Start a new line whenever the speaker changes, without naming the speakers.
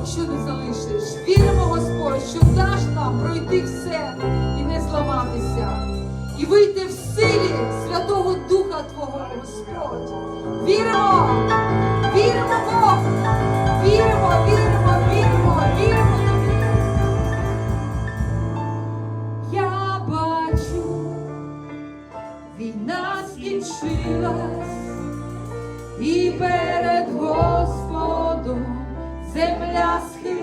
Богу, що не залишиш. Віримо, Господь, що даш нам пройти все і не зламатися, і вийти в силі Святого Духа Твого, Господь. Віримо, віримо, Бог, віримо, віримо, віримо, віримо тобі. Я бачу, війна скінчилась і без земля схилилась.